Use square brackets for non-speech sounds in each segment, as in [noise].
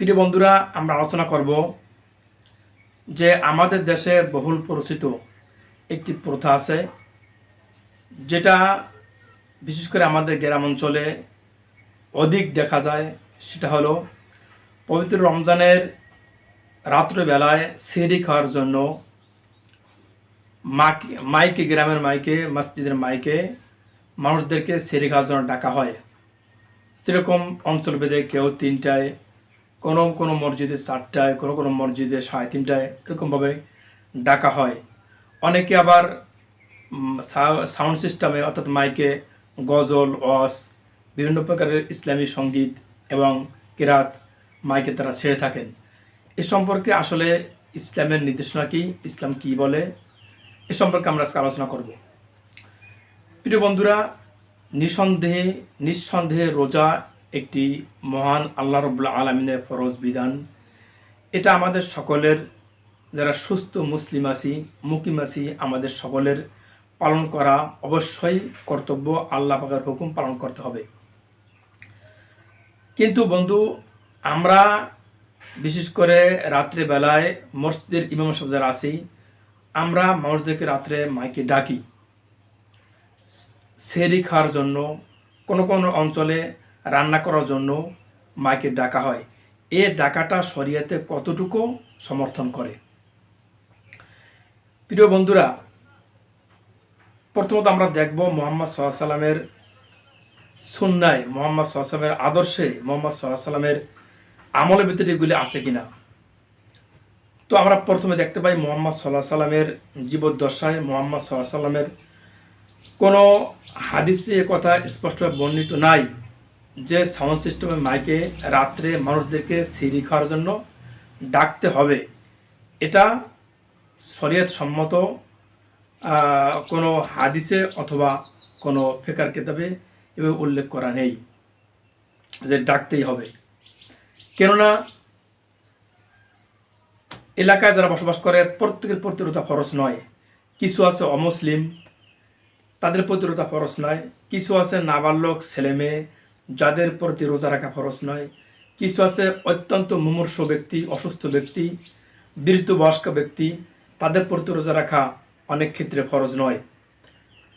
প্রিয় বন্ধুরা, আমরা আলোচনা করব যে আমাদের দেশে বহুল পরিচিত একটি প্রথা আছে, যেটা বিশেষ করে আমাদের গ্রাম অঞ্চলে অধিক দেখা যায়। সেটা হলো, পবিত্র রমজানের রাত্রেবেলায় সেরি খাওয়ার জন্য মাকে মাইকে, গ্রামের মাইকে, মসজিদের মাইকে মানুষদেরকে সেরি খাওয়ার জন্য ডাকা হয়। সেরকম অঞ্চলভেদে কেউ তিনটায় কোনো কোনো মসজিদে চারটায়, কোনো কোনো মসজিদে সাড়ে তিনটায় এরকমভাবে ডাকা হয়। অনেকে আবার সাউন্ড সিস্টেমে অর্থাৎ মাইকে গজল অস বিভিন্ন প্রকারের ইসলামী সংগীত এবং কেরাত মাইকে তারা ছেড়ে থাকেন। এ সম্পর্কে আসলে ইসলামের নির্দেশনা কি? ইসলাম কি বলে? এ সম্পর্কে আমরা আজকে আলোচনা করব। প্রিয় বন্ধুরা, নিঃসন্দেহে নিঃসন্দেহে রোজা একটি মহান আল্লাহ রবুল্লা আলমিনের ফরজ বিধান। এটা আমাদের সকলের, যারা সুস্থ মুসলিম আছি, মুকিম আছি, আমাদের সকলের পালন করা অবশ্যই কর্তব্য, আল্লাহ পাকের হুকুম পালন করতে হবে। কিন্তু বন্ধু, আমরা বিশেষ করে রাত্রেবেলায় মসজিদের ইমাম সাহেব যারা আছি, আমরা মানুষদেরকে রাত্রে মাইকে ডাকি। সেরি খাওয়ার জন্য কোনো কোনো অঞ্চলে রান্না করার জন্য মাইকে ডাকা হয়। এ ডাকাটা শরিয়াতে কতটুকু সমর্থন করে? প্রিয় বন্ধুরা, প্রথমত আমরা দেখব মোহাম্মদ সাল্লাহ সাল্লামের সুন্নায়, মোহাম্মদ সাল্লামের আদর্শে মোহাম্মদ সাল্লাহ সাল্লামের আমলের ভিতরে এগুলি আছে কিনা? তো আমরা প্রথমে দেখতে পাই মোহাম্মদ সাল্লাহ সাল্লামের জীবদ্দশায় মোহাম্মদ সাল্লাহ সাল্লামের কোনো হাদিসে কথা স্পষ্টভাবে বর্ণিত নাই। যে সাউন্ড সিস্টেমের মাইকে রাত্রে মানুষদেরকে সিঁড়ি খাওয়ার জন্য ডাকতে হবে, এটা শরীয়ত সম্মত কোনো হাদিসে অথবা কোনো ফেকার কেতাবে এভাবে উল্লেখ করা নেই যে ডাকতেই হবে। কেননা এলাকায় যারা বসবাস করে প্রত্যেকের প্রতি রোজা ফরজ নয়, কিছু আছে অমুসলিম, তাদের প্রতি রোজা ফরজ নয়, কিছু আছে নাবালক ছেলে মেয়ে যাদের প্রতি রোজা রাখা ফরজ নয়। কিছু আছে অত্যন্ত মুমূর্ষ ব্যক্তি অসুস্থ ব্যক্তি বৃদ্ধ বয়স্ক ব্যক্তি তাদের প্রতি রোজা রাখা অনেক ক্ষেত্রে ফরজ নয়।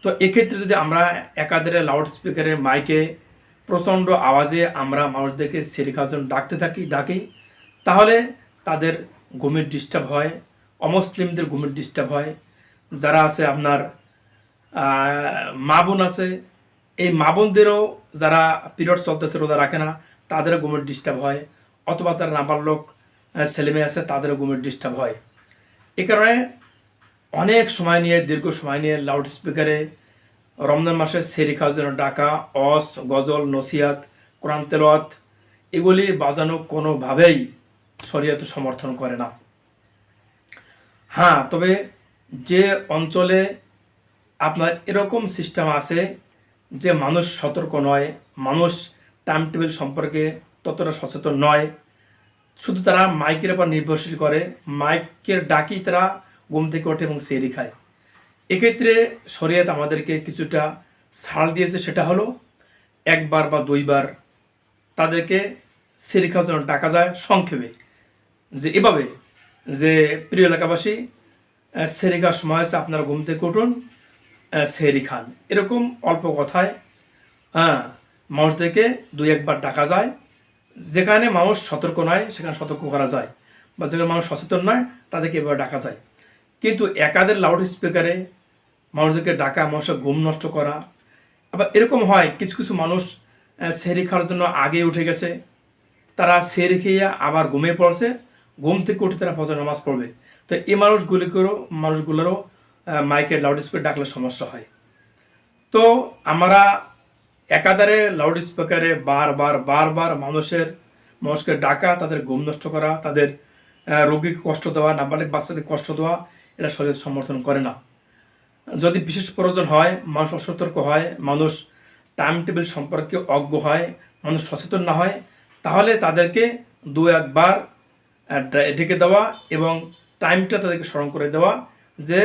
তো এক্ষেত্রে যদি আমরা একাধারে লাউড স্পিকারের মাইকে প্রচণ্ড আওয়াজে আমরা মানুষদেরকে সেরি খাওয়ার জন্য ডাকতে থাকি ডাকি তাহলে তাদের ঘুমের ডিস্টার্ব হয় অমুসলিমদের ঘুমের ডিস্টার্ব হয়। যারা আছে আপনার আহ, মা বোন আছে এই মা বোনদেরও যারা পিরিয়ড চলতেছে রোজা রাখে না তাদেরও ঘুমের ডিস্টার্ব হয়। অথবা যারা নাবালক আহ, ছেলেমেয়ে আছে তাদেরও ঘুমের ডিস্টার্ব হয়। এ কারণে অনেক সময় নিয়ে দীর্ঘ সময় নিয়ে লাউড স্পিকারে রমজান মাসে সেরি খাওয়ার জন্য ডাকা অস গজল নসিয়াত কোরআন তেলোয়াত এগুলি বাজানো কোনোভাবেই শরীয়ত সমর্থন করে না। হ্যাঁ তবে যে অঞ্চলে আপনার এরকম সিস্টেম আছে যে মানুষ সতর্ক নয়, মানুষ টাইম টেবিল সম্পর্কে ততটা সচেতন নয়। শুধু তারা মাইকের উপর নির্ভরশীল করে মাইকের ডাকি তারা ঘুম থেকে ওঠে এবং সেরি খায়। এক্ষেত্রে শরীয়ত আমাদেরকে কিছুটা ছাড় দিয়েছে, সেটা হলো একবার বা দুইবার তাদেরকে সেরি খাওয়ার জন্য ডাকা যায় সংক্ষেপে। যে এভাবে যে প্রিয় এলাকাবাসী সেরি খাওয়ার সময় হচ্ছে আপনারা ঘুম থেকে উঠুন আহ, সেরি খান। এরকম অল্প কথায় হ্যাঁ মানুষদেরকে দুই একবার ডাকা যায়। যেখানে মানুষ সতর্ক নয় সেখানে সতর্ক করা যায়। বা যেখানে মানুষ সচেতন নয় তাদেরকে এভাবে ডাকা যায়। কিন্তু একাদের লাউড স্পিকারে মানুষদেরকে ডাকা মানুষের ঘুম নষ্ট করা আবার এরকম হয় কিছু কিছু মানুষ সেহরি খাওয়ার জন্য আগে উঠে গেছে। তারা সেহরি খেয়ে আবার ঘুমিয়ে পড়ছে। ঘুম থেকে উঠে তারা ফজর নামাজ পড়বে। তো এই মানুষগুলিকেও মানুষগুলোরও মাইকের লাউড স্পিকার ডাকলে সমস্যা হয়। তো আমরা একাধারে লাউড স্পিকারে বারবার বারবার মানুষের মানুষকে ডাকা, তাদের ঘুম নষ্ট করা, তাদের রোগীকে কষ্ট দেওয়া, নাবালিক বাচ্চাদের কষ্ট দেওয়া এটা শরীর সমর্থন করে না। যদি বিশেষ প্রয়োজন হয়, মানুষ অসতর্ক হয়, মানুষ টাইম টেবিল সম্পর্কে অজ্ঞ হয়, মানুষ সচেতন না হয়, তাহলে তাদেরকে দু একবার ডেকে দেওয়া এবং টাইমটা তাদেরকে স্মরণ করে দেওয়া যে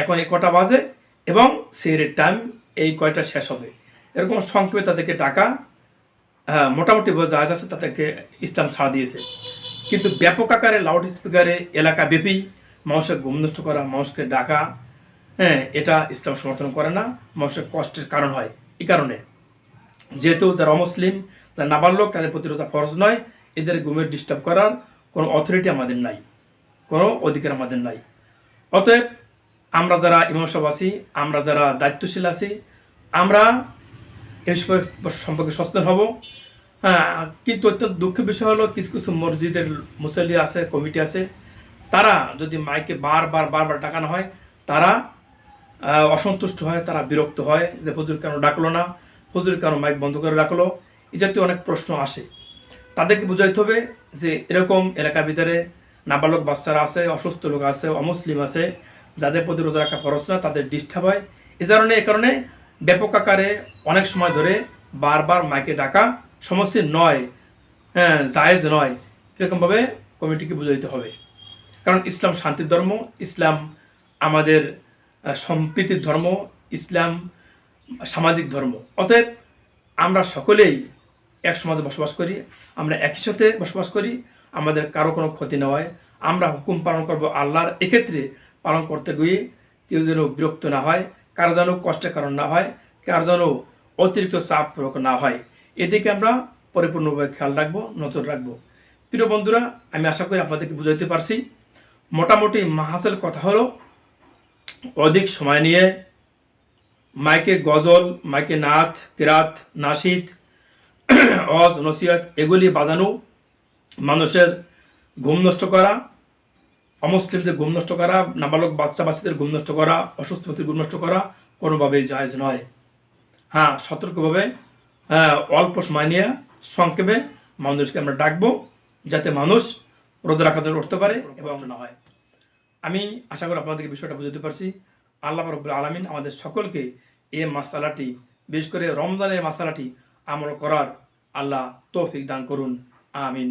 এখন এই কটা বাজে এবং সেই টাইম এই কয়টা শেষ হবে। এরকম সংক্ষেপে তাদেরকে টাকা হ্যাঁ মোটামুটি বোঝা আছে তাদেরকে ইসলাম ছাড় দিয়েছে। কিন্তু ব্যাপক আকারে লাউড স্পিকারে এলাকা ব্যাপী মানুষের ঘুম নষ্ট করা, মানুষকে ডাকা হ্যাঁ এটা ইসলাম সমর্থন করে না। মানুষের কষ্টের কারণ হয় এই কারণে। যেহেতু যারা অমুসলিম যারা নাবালক, তাদের প্রতিরোধা ফরজ নয়। এদের ঘুমের ডিস্টার্ব করার কোনো অথরিটি আমাদের নাই, কোনো অধিকার আমাদের নাই। অতএব আমরা যারা ইমাম সাহেব আছি, আমরা যারা দায়িত্বশীল আছি, আমরা এই সম্পর্কে সচেতন হব। হ্যাঁ কিন্তু অত্যন্ত দুঃখের বিষয় হলো, কিছু কিছু মসজিদের মুসল্লি আছে, কমিটি আছে, তারা যদি মাইকে বারবার বারবার ডাকানো হয়, তারা অসন্তুষ্ট হয়, তারা বিরক্ত হয় যে, হুজুর কেন ডাকলো না? হুজুর কেন মাইক বন্ধ করে রাখল? এই জাতীয় অনেক প্রশ্ন আসে। তাদেরকে বুঝাইতে হবে যে, এরকম এলাকার ভিতরে নাবালক বাচ্চারা আছে, অসুস্থ লোক আছে, অমুসলিম আছে, যাদের প্রতি রোজা রাখা খরচ না, তাদের ডিস্টার্ব হয়। এ কারণে এ কারণে ব্যাপক আকারে অনেক সময় ধরে বারবার মাইকে ডাকা সমস্যা নয় হ্যাঁ জায়েজ নয়। এরকমভাবে কমিটিকে বুঝে দিতে হবে। কারণ ইসলাম শান্তির ধর্ম, ইসলাম আমাদের সম্প্রীতির ধর্ম, ইসলাম সামাজিক ধর্ম। অতএব আমরা সকলেই এক সমাজে বসবাস করি, আমরা একই সাথে বসবাস করি আমাদের কারও কোনো ক্ষতি না হয়। আমরা হুকুম পালন করব আল্লাহর এক্ষেত্রে পালন করতে গিয়ে কেউ যেন বিরক্ত না হয়, কারও যেন কষ্টের কারণ না হয়, কারও যেন অতিরিক্ত চাপ প্রয়োগ না হয়। এদিকে আমরা পরিপূর্ণভাবে খেয়াল রাখব, নজর রাখব। প্রিয় বন্ধুরা, আমি আশা করি আপনাদেরকে বুঝাইতে পারছি। মোটামুটি মাহাসের কথা হলো, অধিক সময় নিয়ে মাইকে গজল, মাইকে নাথ কিরাত, নাসিদ, [clears throat] অজ, নসিহত, এগুলি বাজানো মানুষের ঘুম নষ্ট করা, অমুসলিমদের ঘুম নষ্ট করা, নাবালক বাচ্চা বাচ্চাদের ঘুম নষ্ট করা অসুস্থ ব্যক্তির ঘুম নষ্ট করা কোনোভাবেই জায়জ নয়। হ্যাঁ সতর্কভাবে অল্প সময় নিয়ে সংক্ষেপে মানুষকে আমরা ডাকবো যাতে মানুষ রোজা ধরে উঠতে পারে এবং না হয়। আমি আশা করি আপনাদেরকে বিষয়টা বুঝতে পারছি। আল্লাহ রব্বুল আলমিন আমাদের সকলকে এই মাসালাটি, বিশেষ করে রমজানের মাসালাটি আমল করার আল্লাহ তৌফিক দান করুন। আমিন।